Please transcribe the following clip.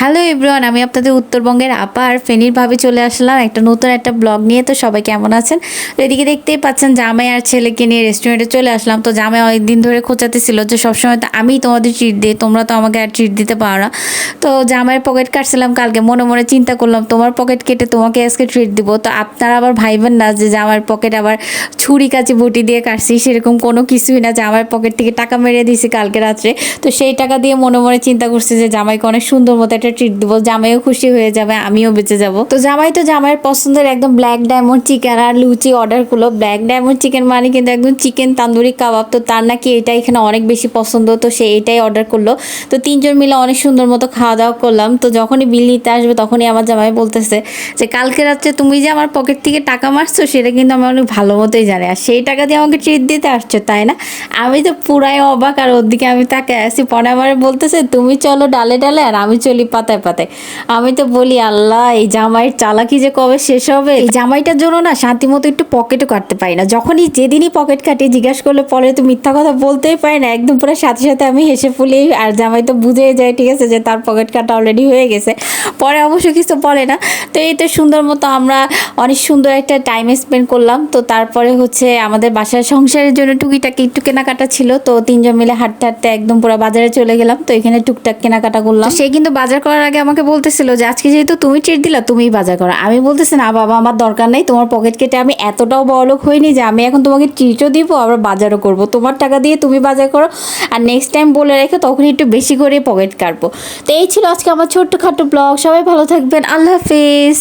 Hello everyone, আমি আপনাদের উত্তরবঙ্গের আপা আর ফেনীর ভাবে চলে আসলাম একটা নতুন একটা ব্লগ নিয়ে। তো সবাই কেমন আছেন? তো এদিকে দেখতেই পাচ্ছেন জামাই আর ছেলেকে নিয়ে রেস্টুরেন্টে চলে আসলাম। তো জামাই অনেকদিন ধরে খোঁচাতে ছিল যে সবসময় তো আমি তোমাদের ট্রিট দিই, তোমরা তো আমাকে আর ট্রিট দিতে পারো না। তো জামাইয়ের পকেট কাটছিলাম কালকে, মনে মনে চিন্তা করলাম, তোমার পকেট কেটে তোমাকে আজকে ট্রিট দিব। তো আপনারা আবার ভাইবেন না যে জামাইয়ের পকেট আবার ছুরি কাচি বটি দিয়ে কাটছি, সেরকম কোনো কিছুই না। জামাইয়ের পকেট থেকে টাকা মেরে দিয়েছি কালকে রাত্রে। তো সেই টাকা দিয়ে মনে মনে চিন্তা করছি যে জামাইকে অনেক সুন্দর মতো একটা ট্রিট দেবো, জামাইও খুশি হয়ে যাবে, আমিও বেঁচে যাব। তো জামাই তো জামাইয়ের পছন্দের একদম ব্ল্যাক ডায়মন্ড চিকেন আর লুচি অর্ডার করল। ব্ল্যাক ডায়মন্ড চিকেন মানে কিন্তু একদম চিকেন তান্দুরি কাবাব। তো তার নাকি এটা এখানে অনেক বেশি পছন্দ, তো সে এটাই অর্ডার করল। তো তিনজন মিলে অনেক সুন্দর মতো খাওয়া দাওয়া করলাম। তো যখনই বিল নিতে আসবে, তখনই আমার জামাই বলতেছে যে, কালকে রাত্রে তুমি যে আমার পকেট থেকে টাকা মারছো, সেটা কিন্তু আমি অনেক ভালো মতোই জানি। আর সেই টাকা দিয়ে আমাকে ট্রিট দিতে আসছো, তাই না? আমি তো পুরাই অবাক, আর ওর দিকে আমি তাকে আসি পরে আমার বলতেছে, তুমি চলো ডালে ডালে, আর আমি চলি পাতায় পাতায়। আমি তো বলি, আল্লাহ, এই জামাইয়ের চালাকি যে কবে শেষ হবে? এই জামাইটার জন্য না শান্তি মতো একটু পকেটও কাটতে পারি না। যখনই যেদিনই পকেট কাটি, জিজ্ঞাসা করলে পরে তো মিথ্যা কথা বলতেই পারি না। একদম পুরো সাথে সাথে আমি হেসে ফুলি আর জামাই তো বুঝেই যায়, ঠিক আছে, যে তার পকেট কাটা অলরেডি হয়ে গেছে। পরে অবশ্য কিছু বলে না। তো এই তো সুন্দর মতো আমরা অনেক সুন্দর একটা টাইম স্পেন্ড করলাম। তো তারপরে হচ্ছে আমাদের বাসার সংসারের জন্য টুকিটাকি একটু কেনাকাটা ছিল। তো তিনজন মিলে হাঁটতে হাঁটতে একদম পুরো বাজারে চলে গেলাম। তো এখানে টুকটাক কেনাকাটা করলাম। সে কিন্তু বাজার করার আগে আমাকে বলতেছিল যে, আজকে যেহেতু তুমি ট্রিট দিলা, তুমিই বাজার করো। আমি বলতেছি, না বাবা, আমার দরকার নেই। তোমার পকেট কেটে আমি এতটাও বড়লোক হইনি যে, আমি এখন তোমাকে ট্রিটও দিব, আবার বাজারও করব। তোমার টাকা দিয়ে তুমি বাজার করো আর নেক্সট টাইম বলে রেখে তখন একটু বেশি করে পকেট কাটবো। তো এই ছিল আজকে আমার ছোট্ট খাটো ব্লগ সবাই ভালো থাকবেন। আল্লাহ হাফিজ।